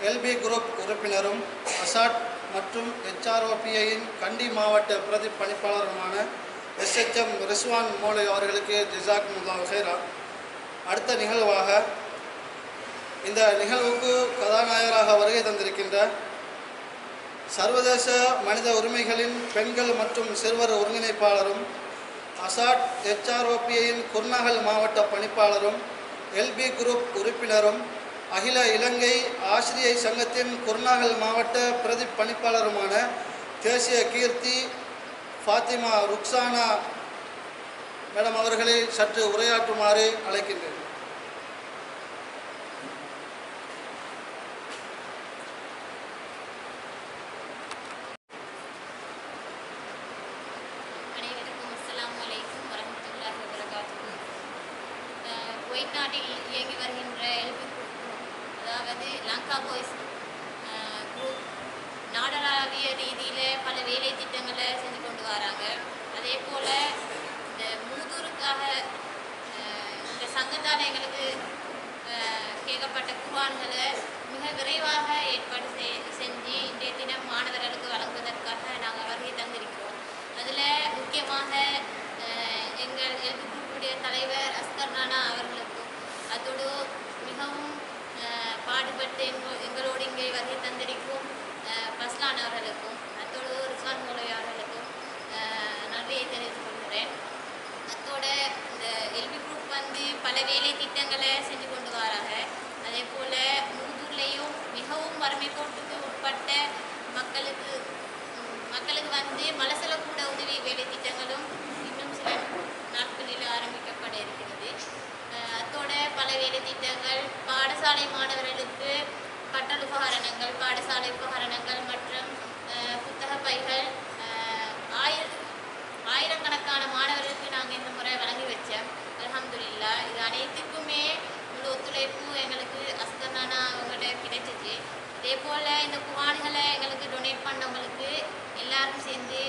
LP group உறுப்பினரும் அசாட் மற்றும் ஹெச்ஆர்ஓபிஐயின் கண்டி மாவட்ட பிரதி பணிப்பாளருமான எஸ்ஹெச்எம் ரிஸ்வான் மோலை அவர்களுக்கு ஜிசாக் முல்லா ஹைரா அடுத்த நிகழ்வாக இந்த நிகழ்வுக்கு கதாநாயகராக வருகை தந்திருக்கின்ற சர்வதேச மனித உரிமைகளின் பெண்கள் மற்றும் சிறுவர் ஒருங்கிணைப்பாளரும் அசாட் ஹெச்ஆர்ஓபிஐயின் குர்நகல் மாவட்ட பணிப்பாளரும் எல்பி குரூப் உறுப்பினரும் அகில இலங்கை ஆசிரியை சங்கத்தின் குருநாகல் மாவட்ட பிரதி பணிப்பாளருமான தேசிய கீர்த்தி ஃபாத்திமா ருக்ஸானா மேடம் அவர்களை சற்று உரையாற்றுமாறு அழைக்கின்றேன். குவைத் நாட்டில் இயங்கி வருகின்ற எல்பி அதாவது லங்கா பாய்ஸ் குரூப் நாடளாவிய ரீதியில் பல வேலை திட்டங்களை செஞ்சு கொண்டு வராங்க. அதே போல் இந்த மூதூருக்காக இந்த சங்கத்தால் எங்களுக்கு கேட்கப்பட்ட குர்பான்களை மிக விரைவாக ஏற்பாடு செய்- செஞ்சு இன்றைய தினம் மாணவர்களுக்கு வழங்குவதற்காக நாங்கள் வருகை தந்திருக்கிறோம். அதில் முக்கியமாக எங்கள் எங்கள் எல்பி குரூப்புடைய தலைவர் அஸ்கர் நானா அவர்களுக்கு பாடுபட்டு எங்கள் எங்களோடு இங்கே வருகை தந்திருக்கும் பஸ்லானவர்களுக்கும் பஸ்லான் அவர்களுக்கும் அத்தோடு ரிஸ்வான் மோலவி அவர்களுக்கும் நன்றியை தெரிவித்துக் கொள்கிறேன். அத்தோட இந்த எல்பி குரூப் வந்து பல வேலை திட்டங்களை செஞ்சு கொண்டு வராங்க. அதே போல் மூதூர்லேயும் மிகவும் வறுமை கோட்டுக்கு உட்பட்ட மக்களுக்கு மக்களுக்கு வந்து மலசல பாடசாலை மாணவர்களுக்கு பட்டல் உபகரணங்கள் பாடசாலை உபகரணங்கள் மற்றும் புத்தக பைகள் ஆயிர ஆயிரக்கணக்கான மாணவர்களுக்கு நாங்கள் இந்த முறை வழங்கி வச்சோம். அல்ஹம்துலில்லா. இது அனைத்துக்குமே முழு ஒத்துழைப்பு எங்களுக்கு அஸ்கர்னானா அவங்கள்ட்ட கிடைச்சிச்சு. இதே போல் இந்த குவான்களை எங்களுக்கு டொனேட் பண்ணவங்களுக்கு எல்லாரும் சேர்ந்து